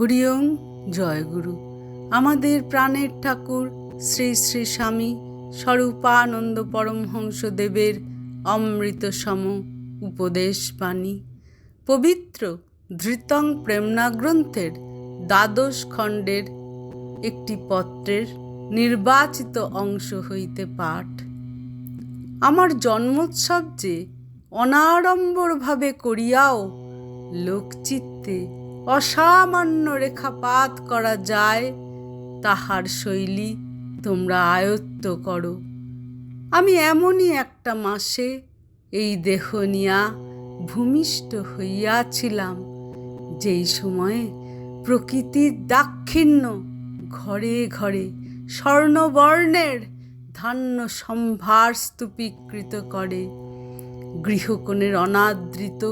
হরিওম জয়গুরু আমাদের প্রাণের ঠাকুর শ্রী শ্রী স্বামী স্বরূপানন্দ পরমহংসদেবের অমৃত সম উপদেশ বাণী। পবিত্র ধৃতং প্রেমনা গ্রন্থের দ্বাদশ খণ্ডের একটি পত্রের নির্বাচিত অংশ হইতে পাঠ। আমার জন্মোৎসব যে অনাড়ম্বরভাবে করিয়াও লোকচিত্তে অসামান্য রেখাপাত করা যায়, তাহার শৈলী তোমরা আয়ত্ত করো। আমি এমনই একটা মাসে এই দেহ নিয়া ভূমিষ্ঠ হইয়াছিলাম, যেই সময়ে প্রকৃতির দাক্ষিণ্য ঘরে ঘরে স্বর্ণবর্ণের ধান্য সম্ভার স্তূপীকৃত করে। গৃহকোণের অনাদৃত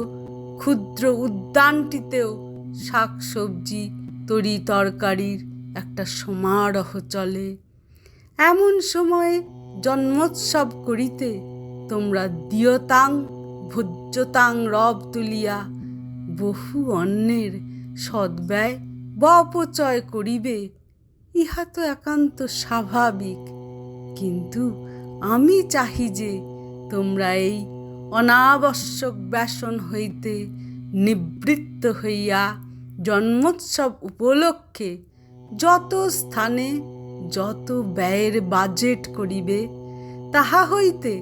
ক্ষুদ্র উদ্যানটিতেও শাকসবজি, তরি তরকারির একটা সমারোহ চলে। এমন সময়ে জন্মোৎসব করিতে তোমরা দিয়তাং, ভোজ্যতাং রব তুলিয়া বহু অন্যের সদ্ব্যয় বা অপচয় করিবে। ইহা তো একান্ত স্বাভাবিক। কিন্তু আমি চাহি যে তোমরা এই অনাবশ্যক ব্যাসন হইতে নিবৃত্ত হইয়া জন্মোৎসব উপলক্ষে যত স্থানে যত ব্যয়ের বাজেট করিবে, তাহা হইতে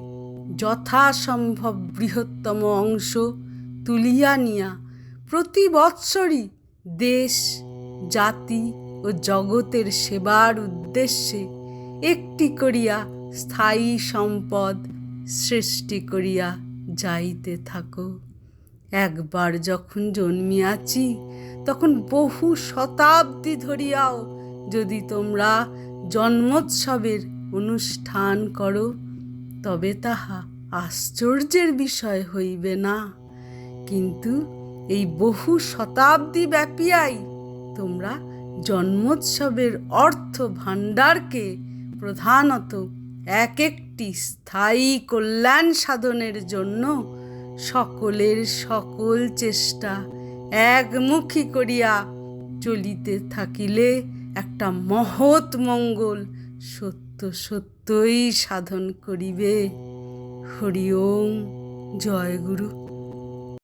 যথাসম্ভব বৃহত্তম অংশ তুলিয়া নিয়া প্রতি বৎসরই দেশ, জাতি ও জগতের সেবার উদ্দেশ্যে একটি করিয়া স্থায়ী সম্পদ সৃষ্টি করিয়া যাইতে থাকো। একবার যখন জন্মিয়াছি, তখন বহু শতাব্দী ধরিয়াও যদি তোমরা জন্মোৎসবের অনুষ্ঠান করো, তবে তাহা আশ্চর্যের বিষয় হইবে না। কিন্তু এই বহু শতাব্দী ব্যাপিয়াই তোমরা জন্মোৎসবের অর্থ ভাণ্ডারকে প্রধানত এক একটি স্থায়ী কল্যাণ সাধনের জন্য সকলের সকল চেষ্টা একমুখী করিয়া চলিতে থাকিলে একটা মহৎ মঙ্গল সত্য সত্যই সাধন করিবে। হরি ওম, জয় গুরু।